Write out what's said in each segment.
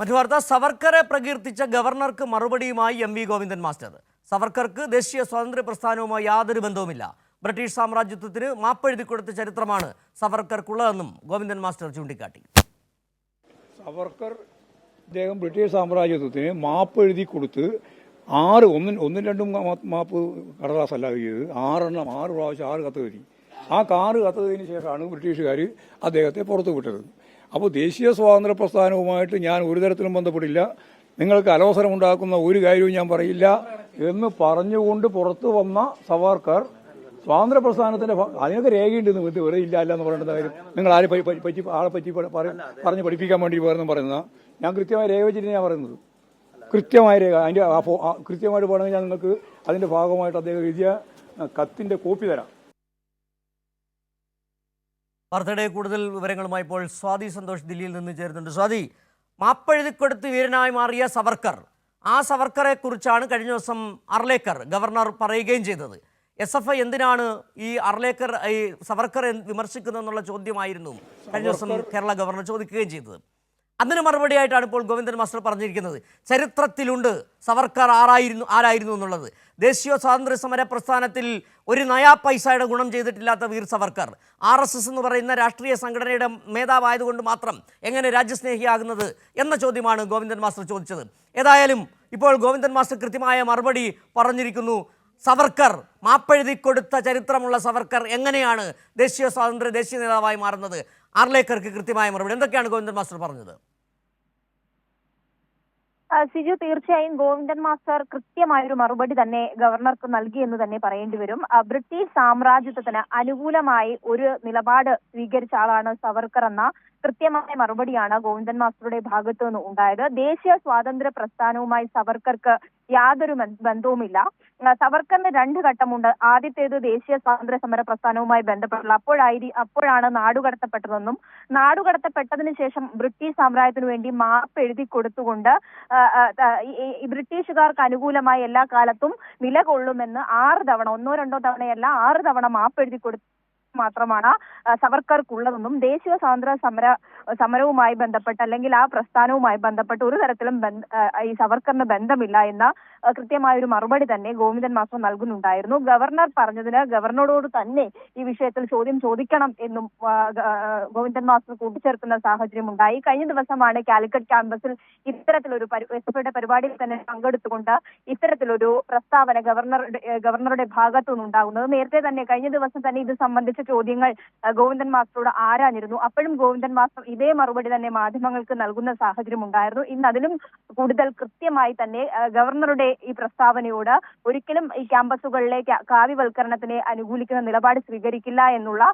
മറ്റു വാർത്ത സവർക്കറെ പ്രകീർത്തിച്ച ഗവർണർക്ക് മറുപടിയുമായി എം വി ഗോവിന്ദൻ മാസ്റ്റർ. സവർക്കർക്ക് ദേശീയ സ്വാതന്ത്ര്യ പ്രസ്ഥാനവുമായി യാതൊരു ബന്ധവുമില്ല. ബ്രിട്ടീഷ് സാമ്രാജ്യത്വത്തിന് മാപ്പെഴുതി കൊടുത്ത ചരിത്രമാണ് സവർക്കർക്കുള്ളതെന്നും ഗോവിന്ദൻ മാസ്റ്റർ ചൂണ്ടിക്കാട്ടി. സവർക്കർ ഇദ്ദേഹം ബ്രിട്ടീഷ് സാമ്രാജ്യത്വത്തിന് മാപ്പ് എഴുതി കൊടുത്ത് ആറ് ഒന്നും ഒന്നും രണ്ടും മാപ്പ് കടലാസല്ല ചെയ്തത് ആറെണ്ണം ആറ് പ്രാവശ്യം ആറ് കത്ത് കഴിഞ്ഞു ആ കാറ് കത്തതിന് ശേഷമാണ് ബ്രിട്ടീഷുകാർ അദ്ദേഹത്തെ പുറത്തു വിട്ടത് അപ്പോൾ ദേശീയ സ്വാതന്ത്ര്യ പ്രസ്ഥാനവുമായിട്ട് ഞാൻ ഒരു തരത്തിലും ബന്ധപ്പെടില്ല. നിങ്ങൾക്ക് അലോസരം ഉണ്ടാക്കുന്ന ഒരു കാര്യവും ഞാൻ പറയില്ല എന്ന് പറഞ്ഞുകൊണ്ട് പുറത്തു വന്ന സവാർക്കർ സ്വാതന്ത്ര്യ പ്രസ്ഥാനത്തിന്റെ അതിനൊക്കെ രേഖയുണ്ടെന്ന് ഇത് വെറുതെ ഇല്ല അല്ല എന്ന് പറയേണ്ട കാര്യം. നിങ്ങൾ ആരെ പറ്റി ആളെ പറ്റി പറ- പറഞ്ഞ് പഠിപ്പിക്കാൻ വേണ്ടി പോയെന്ന് പറയുന്ന ഞാൻ കൃത്യമായി രേഖ വെച്ചിട്ട് ഞാൻ പറയുന്നത്. കൃത്യമായ രേഖ ആ കൃത്യമായിട്ട് പറഞ്ഞാൽ ഞാൻ നിങ്ങൾക്ക് അതിന്റെ ഭാഗമായിട്ട് അദ്ദേഹം എഴുതിയ കത്തിന്റെ കോപ്പി തരാം. വാർത്തയുടെ കൂടുതൽ വിവരങ്ങളുമായി ഇപ്പോൾ സ്വാതി സന്തോഷ് ദില്ലിയിൽ നിന്ന് ചേരുന്നുണ്ട്. സ്വാതി മാപ്പെഴുതിക്കൊടുത്ത് വീരനായി മാറിയ സവർക്കർ ആ സവർക്കറെ കുറിച്ചാണ് കഴിഞ്ഞ ദിവസം അർലേക്കർ ഗവർണർ പറയുകയും ചെയ്തത്. എസ് എഫ് ഐ എന്തിനാണ് ഈ അർലേക്കർ ഈ സവർക്കർ വിമർശിക്കുന്നതെന്നുള്ള ചോദ്യമായിരുന്നു കഴിഞ്ഞ ദിവസം കേരള ഗവർണർ ചോദിക്കുകയും ചെയ്തത്. അതിന് മറുപടിയായിട്ടാണ് ഇപ്പോൾ ഗോവിന്ദൻ മാസ്റ്റർ പറഞ്ഞിരിക്കുന്നത്. ചരിത്രത്തിലുണ്ട്. സവർക്കർ ആരായിരുന്നു ആരായിരുന്നു എന്നുള്ളത്. ദേശീയ സ്വാതന്ത്ര്യ സമര പ്രസ്ഥാനത്തിൽ ഒരു നയാ പൈസയുടെ ഗുണം ചെയ്തിട്ടില്ലാത്ത Veer Savarkar. R S S എന്ന് പറയുന്ന രാഷ്ട്രീയ സംഘടനയുടെ മേധാവായതുകൊണ്ട് മാത്രം എങ്ങനെ രാജ്യസ്നേഹിയാകുന്നത് എന്ന ചോദ്യമാണ് ഗോവിന്ദൻ മാസ്റ്റർ ചോദിച്ചത്. ഏതായാലും ഇപ്പോൾ ഗോവിന്ദൻ മാസ്റ്റർ കൃത്യമായ മറുപടി പറഞ്ഞിരിക്കുന്നു. സവർക്കർ മാപ്പെഴുതി കൊടുത്ത ചരിത്രമുള്ള സവർക്കർ എങ്ങനെയാണ് ദേശീയ സ്വാതന്ത്ര്യ ദേശീയ നേതാവായി മാറുന്നത്? ആർലേക്കർക്ക് കൃത്യമായ മറുപടി. എന്തൊക്കെയാണ് ഗോവിന്ദൻ മാസ്റ്റർ പറഞ്ഞത്? സിജു തീർച്ചയായും ഗോവിന്ദൻ മാസ്റ്റർ കൃത്യമായൊരു മറുപടി തന്നെ ഗവർണർക്ക് നൽകി എന്ന് തന്നെ പറയേണ്ടി വരും. ബ്രിട്ടീഷ് സാമ്രാജ്യത്വത്തിന് അനുകൂലമായി ഒരു നിലപാട് സ്വീകരിച്ച ആളാണ് സവർക്കർ എന്ന കൃത്യമായ മറുപടിയാണ് ഗോവിന്ദൻ മാസ്റ്ററുടെ ഭാഗത്തു നിന്ന് ഉണ്ടായത്. ദേശീയ സ്വാതന്ത്ര്യ പ്രസ്ഥാനവുമായി സവർക്കർക്ക് യാതൊരു ബന്ധവുമില്ല. സവർക്കറിന് രണ്ട് ഘട്ടമുണ്ട്. ആദ്യത്തേത് ദേശീയ സ്വാതന്ത്ര്യ സമര പ്രസ്ഥാനവുമായി ബന്ധപ്പെട്ടുള്ള അപ്പോഴായി അപ്പോഴാണ് നാടുകടത്തപ്പെട്ടതെന്നും നാടുകടത്തപ്പെട്ടതിന് ശേഷം ബ്രിട്ടീഷ് സാമ്രാജ്യത്തിനു വേണ്ടി മാപ്പ് എഴുതി കൊടുത്തുകൊണ്ട് ബ്രിട്ടീഷുകാർക്ക് അനുകൂലമായി എല്ലാ കാലത്തും നിലകൊള്ളുമെന്ന് ആറ് തവണ ഒന്നോ രണ്ടോ തവണയല്ല ആറ് തവണ മാപ്പ് എഴുതി കൊടുത്തു മാത്രമാണ് സവർക്കർക്കുള്ളതെന്നും ദേശീയ സ്വാതന്ത്ര്യ സമര സമരവുമായി ബന്ധപ്പെട്ട് അല്ലെങ്കിൽ ആ പ്രസ്ഥാനവുമായി ബന്ധപ്പെട്ട് ഒരു തരത്തിലും ഈ സവർക്കറിന് ബന്ധമില്ല എന്ന കൃത്യമായ ഒരു മറുപടി തന്നെ ഗോവിന്ദൻ മാസ്റ്റർ നൽകുന്നുണ്ടായിരുന്നു. ഗവർണർ പറഞ്ഞതിന് ഗവർണറോട് തന്നെ ഈ വിഷയത്തിൽ ചോദ്യം ചോദിക്കണം എന്നും ഗോവിന്ദൻ മാസ്റ്റർ കൂട്ടിച്ചേർക്കുന്ന സാഹചര്യം ഉണ്ടായി. കഴിഞ്ഞ ദിവസമാണ് കാലിക്കറ്റ് ക്യാമ്പസിൽ ഇത്തരത്തിലൊരു എസ് എഫ് ഐയുടെ പരിപാടിയിൽ തന്നെ പങ്കെടുത്തുകൊണ്ട് ഇത്തരത്തിലൊരു പ്രസ്താവന ഗവർണറുടെ ഗവർണറുടെ ഭാഗത്തു നിന്നുണ്ടാകുന്നത് നേരത്തെ തന്നെ കഴിഞ്ഞ ദിവസം തന്നെ ഇത് സംബന്ധിച്ച ചോദ്യങ്ങൾ ഗോവിന്ദൻ മാസ്റ്ററോട് ആരാഞ്ഞിരുന്നു? അപ്പോഴും ഗോവിന്ദൻ മാസ്റ്റർ ഇതേ മറുപടി തന്നെ മാധ്യമങ്ങൾക്ക് നൽകുന്ന സാഹചര്യം ഉണ്ടായിരുന്നു. ഇന്ന് അതിലും കൂടുതൽ കൃത്യമായി തന്നെ ഗവർണറുടെ ഈ പ്രസ്താവനയോട് ഒരിക്കലും ഈ ക്യാമ്പസുകളിലെ കാവ്യവൽക്കരണത്തിനെ അനുകൂലിക്കുന്ന നിലപാട് സ്വീകരിക്കില്ല എന്നുള്ള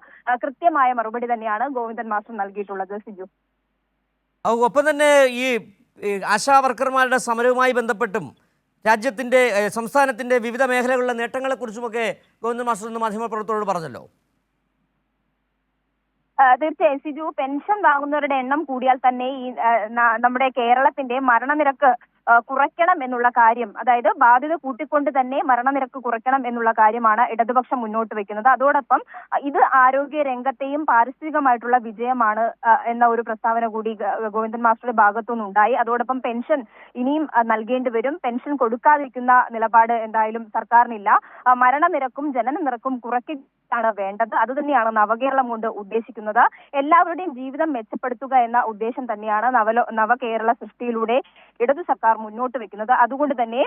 കൃത്യമായ മറുപടി തന്നെയാണ് ഗോവിന്ദൻ മാസ്റ്റർ നൽകിയിട്ടുള്ളത്. സിജു. ഒപ്പം തന്നെ ഈ ആശാവർക്കർമാരുടെ ആശാ വർക്കർമാരുടെ സമരവുമായി ബന്ധപ്പെട്ടും രാജ്യത്തിന്റെ സംസ്ഥാനത്തിന്റെ വിവിധ മേഖലകളിലെ നേട്ടങ്ങളെക്കുറിച്ചുമൊക്കെ ഗോവിന്ദൻ മാസ്റ്റർ ഇന്ന് മാധ്യമപ്രവർത്തകരോട് പറഞ്ഞല്ലോ. തീർച്ചയായും. സിജു പെൻഷൻ വാങ്ങുന്നവരുടെ എണ്ണം കൂടിയാൽ തന്നെ ഈ നമ്മുടെ കേരളത്തിന്റെ മരണനിരക്ക് കുറയ്ക്കണം എന്നുള്ള കാര്യം. അതായത് ബാധ്യത കൂട്ടിക്കൊണ്ട് തന്നെ മരണനിരക്ക് കുറയ്ക്കണം എന്നുള്ള കാര്യമാണ് ഇടതുപക്ഷം മുന്നോട്ട് വെക്കുന്നത്. അതോടൊപ്പം ഇത് ആരോഗ്യ രംഗത്തെയും പാരിസ്ഥിതികമായിട്ടുള്ള വിജയമാണ് എന്ന ഒരു പ്രസ്താവന കൂടി ഗോവിന്ദൻ മാസ്റ്ററുടെ ഭാഗത്തുനിന്നുണ്ടായി. അതോടൊപ്പം പെൻഷൻ ഇനിയും നൽകേണ്ടി വരും. പെൻഷൻ കൊടുക്കാതിരിക്കുന്ന നിലപാട് എന്തായാലും സർക്കാരിനില്ല. മരണനിരക്കും ജനന നിരക്കും കുറയ്ക്കാണ് വേണ്ടത് അതുതന്നെയാണ് നവകേരളം കൊണ്ട് ഉദ്ദേശിക്കുന്നത്. എല്ലാവരുടെയും ജീവിതം മെച്ചപ്പെടുത്തുക എന്ന ഉദ്ദേശം തന്നെയാണ് നവലോ നവകേരള സൃഷ്ടിയിലൂടെ സർക്കാർ മുന്നോട്ട് വെക്കുന്നത്. അതുകൊണ്ട് തന്നെ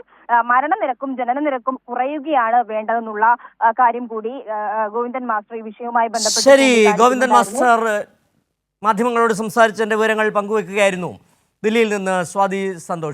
മരണനിരക്കും ജനനനിരക്കും കുറയുകയാണ് വേണ്ടതെന്നുള്ള കാര്യം കൂടി ഗോവിന്ദൻ മാസ്റ്റർ ഈ വിഷയവുമായി ബന്ധപ്പെട്ട് ശരി ഗോവിന്ദൻ മാസ്റ്റർ മാധ്യമങ്ങളോട് സംസാരിച്ചതിന്റെ വിവരങ്ങൾ പങ്കുവെക്കുകയായിരുന്നു. ദില്ലിയിൽ നിന്ന് സ്വാതി സന്തോഷ്.